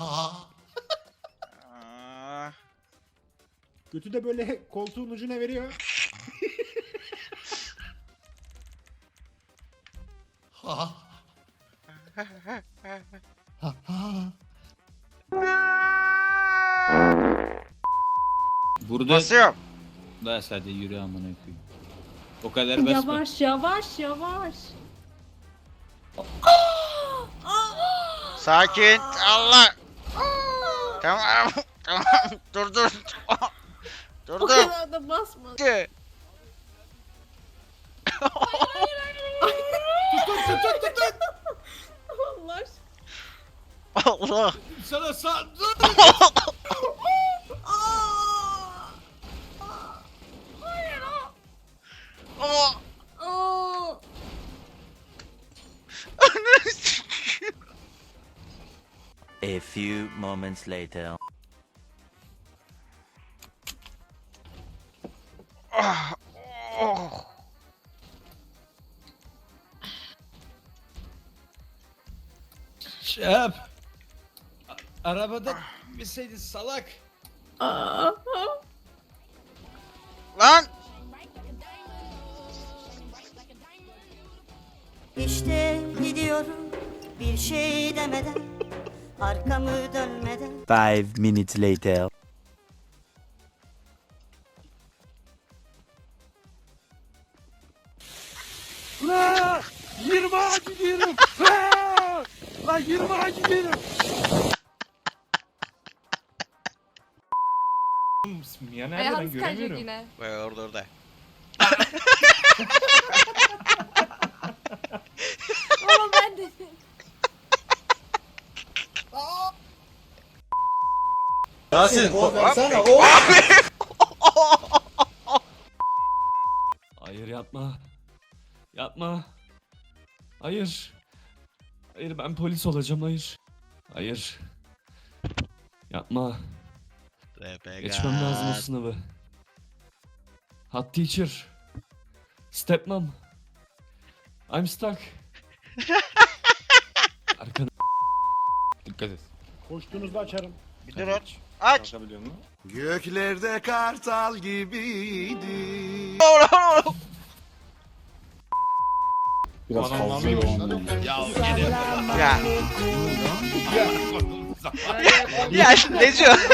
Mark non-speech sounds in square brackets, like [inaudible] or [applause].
Ha. Ah. Götü de böyle koltuğun ucuna veriyor. Ha. Ha ha. Burada Basıyorum. daha sadece yürü amına koyayım. O kadar basma. Yavaş yavaş yavaş. Sakin. Allah. Tamam. [laughs] Tamam. Dur dur. [laughs] Dur O dur. kadar da basma. Allah aşkına. [laughs] Allah. Sana sağ A few moments later. Ah, oh. Şey. A- Arabada bilseydin salak. Lan. İşte gidiyorum bir şey demeden arkamı dönmeden Five minutes later. La! 20'a gidiyorum. Ha! La 20'a gidiyorum. Ya nerede ben Ayağınız kayacak göremiyorum. yine. Vay orada orada. [laughs] Ama ben de. Yasin. Hayır yapma. Yapma. Hayır. Hayır ben polis olacağım hayır. Hayır. Yapma. Geçmem lazım o sınavı. Hot teacher. Stepmom. I'm stuck. [laughs] Arkana. Dikkat et. Koştuğunuzda açarım. Bir dur aç. Aç. Kalkabiliyor? Göklerde kartal gibiydi. Biraz fazla yoğun. Ya. Ya ne diyor? Ne [laughs] diyorsun?